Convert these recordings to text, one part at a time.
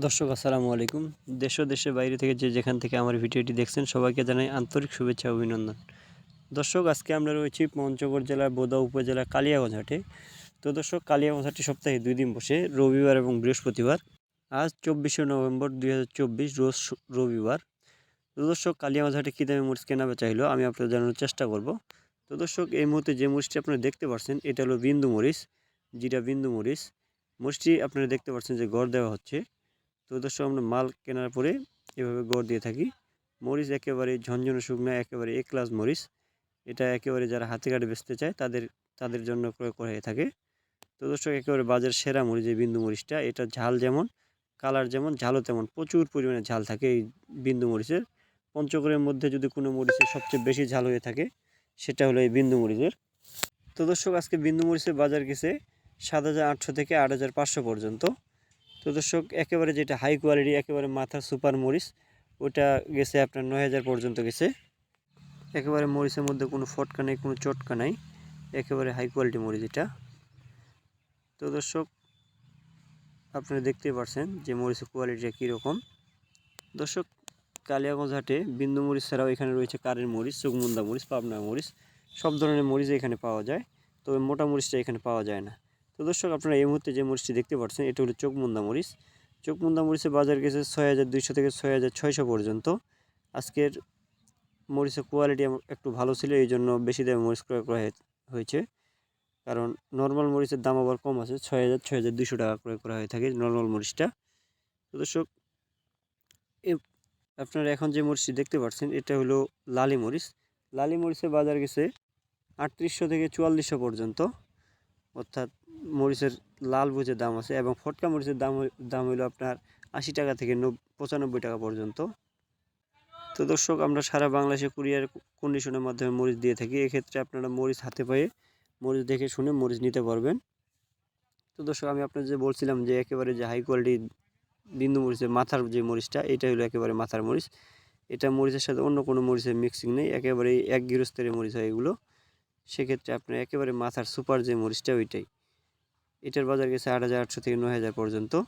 দর্শক, আসসালামু আলাইকুম। দেশ ও দেশের বাইরে থেকে যে যেখান থেকে আমার ভিডিওটি দেখছেন, সবাইকে জানাই আন্তরিক শুভেচ্ছা, অভিনন্দন। দর্শক, আজকে আমরা রয়েছি পঞ্চগড় জেলার বোদা উপজেলার কালিয়াগঞ্জ হাটে তো দর্শক কালিয়াগঞ্জ সপ্তাহে দুই দিন বসে, রবিবার এবং বৃহস্পতিবার। আজ চব্বিশে নভেম্বর দুই হাজার চব্বিশ, রোজ রবিবার। তো দর্শক কালিয়াগঞ্জ হাটে কী দামে মরিচ কেনা বেচা হলো আমি আপনাদের জানানোর চেষ্টা করব। তো দর্শক, এই মুহূর্তে যে মরিচটি আপনারা দেখতে পাচ্ছেন এটা হলো বিন্দু মরিচ যেটা বিন্দু মরিচ মরিচটি আপনারা দেখতে পাচ্ছেন যে গড় দেওয়া হচ্ছে। তো দর্শক আমরা মাল কেনার পরে এভাবে গড় দিয়ে থাকি। মরিচ একেবারে ঝনঝনে শুকনো, একেবারে এক ক্লাস মরিচ। এটা একেবারে যারা হাতে কাটে বেচতে চায়, তাদের তাদের জন্য ক্রয় করা হয়ে থাকে। তো দর্শক, একেবারে বাজার সেরা মরিচ, এই বিন্দু মরিচটা এটা ঝাল যেমন, কালার যেমন, ঝালও তেমন, প্রচুর পরিমাণে ঝাল থাকে এই বিন্দু মরিচের। পঞ্চগড়ের মধ্যে যদি কোনো মরিচের সবচেয়ে বেশি ঝাল হয়ে থাকে, সেটা হলো এই বিন্দু মরিচের। তো দর্শক, আজকে বিন্দু মরিচের বাজার গেছে সাত হাজার আটশো থেকে আট হাজার পাঁচশো পর্যন্ত। তো দর্শক, একেবারে যেটা হাই কোয়ালিটি একেবারে মাথার সুপার মরিচ, ওটা গেছে আপনার নয় হাজার পর্যন্ত গেছে। একেবারে মরিচের মধ্যে কোনো ফটকা নেই, কোনো চটকা নাই। একেবারে হাই কোয়ালিটি মরিচ এটা। তো দর্শক, আপনারা দেখতেই পারছেন যে মরিচের কোয়ালিটিটা কীরকম। দর্শক, কালিয়াগঞ্জ হাটে বিন্দু মরিচ ছাড়াও এখানে রয়েছে কারের মরিচ চুকমুন্দা মরিচ, পাবনা মরিচ, সব ধরনের মরিচ এখানে পাওয়া যায়। তবে মোটা মরিচটা এখানে পাওয়া যায় না। তো দর্শক, আপনারা এই মুহূর্তে যে মরিচটি দেখতে পাচ্ছেন, এটা হলো চোখমুন্দা মরিচ। চোখমুন্দা মরিচের বাজার গেছে ছয় হাজার দুইশো থেকে ছয় হাজার ছয়শো পর্যন্ত। আজকের মরিচের কোয়ালিটি একটু ভালো ছিল, এই জন্য বেশি দামে মরিচ ক্রয় করা হয়ে- হয়েছে। কারণ নর্মাল মরিচের দাম আবার কম আছে, ছয় হাজার ছয় হাজার দুশো টাকা ক্রয় করা হয়ে থাকে নর্মাল মরিচটা। তো দর্শক আপনারা এখন যে মরিচটি দেখতে পাচ্ছেন, এটা হলো লালি মরিচ। লালি মরিচের বাজার গেছে আটত্রিশশো থেকে চুয়াল্লিশশো পর্যন্ত। অর্থাৎ মরিচের লাল বুঝে দাম আছে এবং ফটকা মরিচের দাম দাম হইল আপনার আশি টাকা থেকে নব পঁচানব্বই টাকা পর্যন্ত। তো দর্শক, আমরা সারা বাংলাদেশে কুরিয়ার কন্ডিশনের মাধ্যমে মরিচ দিয়ে থাকি। এক্ষেত্রে আপনারা মরিচ হাতে পায়ে মরিচ দেখে শুনে মরিচ নিতে পারবেন। তো দর্শক, আমি আপনার যে বলছিলাম যে একেবারে যে হাই কোয়ালিটি বিন্দু মরিচের মাথার যে মরিচটা, এটা হলো একেবারে মাথার মরিচ। এটা মরিচের সাথে অন্য কোনো মরিচের মিক্সিং নেই একেবারে এক গৃহস্থের মরিচ হয় এগুলো। সেক্ষেত্রে আপনার একেবারে মাথার সুপার যে মরিচটা, ওইটাই। এটার বাজার গেছে আট হাজার আটশো থেকে নয় হাজার পর্যন্ত।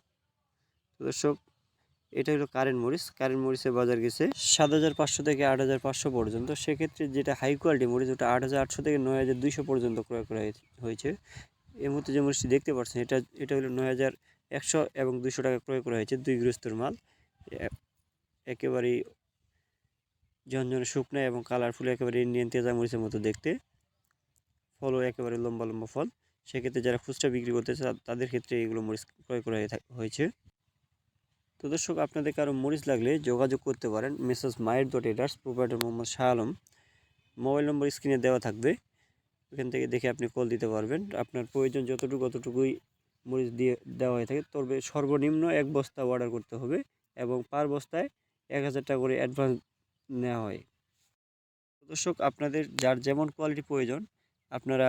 দর্শক, এটা হলো কারেন্ট মরিচ। কারেন্ট মরিচের বাজার গেছে সাত হাজার পাঁচশো থেকে আট হাজার পাঁচশো পর্যন্ত। সেক্ষেত্রে যেটা হাই কোয়ালিটি মরিচ, ওটা আট হাজার আটশো থেকে নয় হাজার দুইশো পর্যন্ত ক্রয় করা হয়ে- হয়েছে। এর মধ্যে যে মরিচটি দেখতে পাচ্ছেন, এটা এটা হলো নয় হাজার একশো এবং দুইশো টাকা ক্রয় করা হয়েছে দুই গৃহস্থর মাল। একেবারেই ঝনঝনে শুকনো এবং কালারফুল একেবারে ইন্ডিয়ান তেজা মরিচের মতো দেখতে। ফলও একেবারে লম্বা লম্বা ফল। সেক্ষেত্রে যারা খুচরা বিক্রি করতেছে তাদের ক্ষেত্রে এগুলো মরিচ ক্রয় করা হয়ে হয়েছে। তো দর্শক, আপনাদের কারও মরিচ লাগলে যোগাযোগ করতে পারেন। মেসেজ মায়ের dot এডার্স proprietor Mohammad Shah Alam. Mobile number স্ক্রিনে দেওয়া থাকবে। ওখান থেকে দেখে আপনি কল দিতে পারবেন। আপনার প্রয়োজন যতটুকু অতটুকুই মরিচ দিয়ে দেওয়া হয়ে থাকে, তবে সর্বনিম্ন এক বস্তা অর্ডার করতে হবে এবং পার বস্তায় এক হাজার টাকা করে অ্যাডভান্স নেওয়া হয়। দর্শক, আপনাদের যার যেমন কোয়ালিটি প্রয়োজন, আপনারা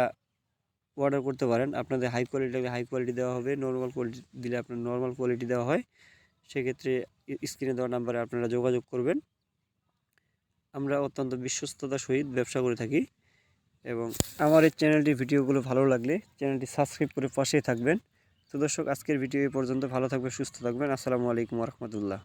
অর্ডার করতে পারেন। আপনাদের হাই কোয়ালিটি হাই কোয়ালিটি দেওয়া হবে নর্মাল কোয়ালিটি দিলে আপনার নর্মাল কোয়ালিটি দেওয়া হয়। সেক্ষেত্রে স্ক্রিনে দেওয়া নাম্বারে আপনারা যোগাযোগ করবেন। আমরা অত্যন্ত বিশ্বস্ততার সহিত ব্যবসা করে থাকি এবং আমার এই চ্যানেলটির ভিডিওগুলো ভালো লাগলে চ্যানেলটি সাবস্ক্রাইব করে পাশেই থাকবেন। তো দর্শক, আজকের ভিডিও এই পর্যন্ত। ভালো থাকবেন, সুস্থ থাকবেন। আসসালামু আলাইকুম রহমতুল্লাহ।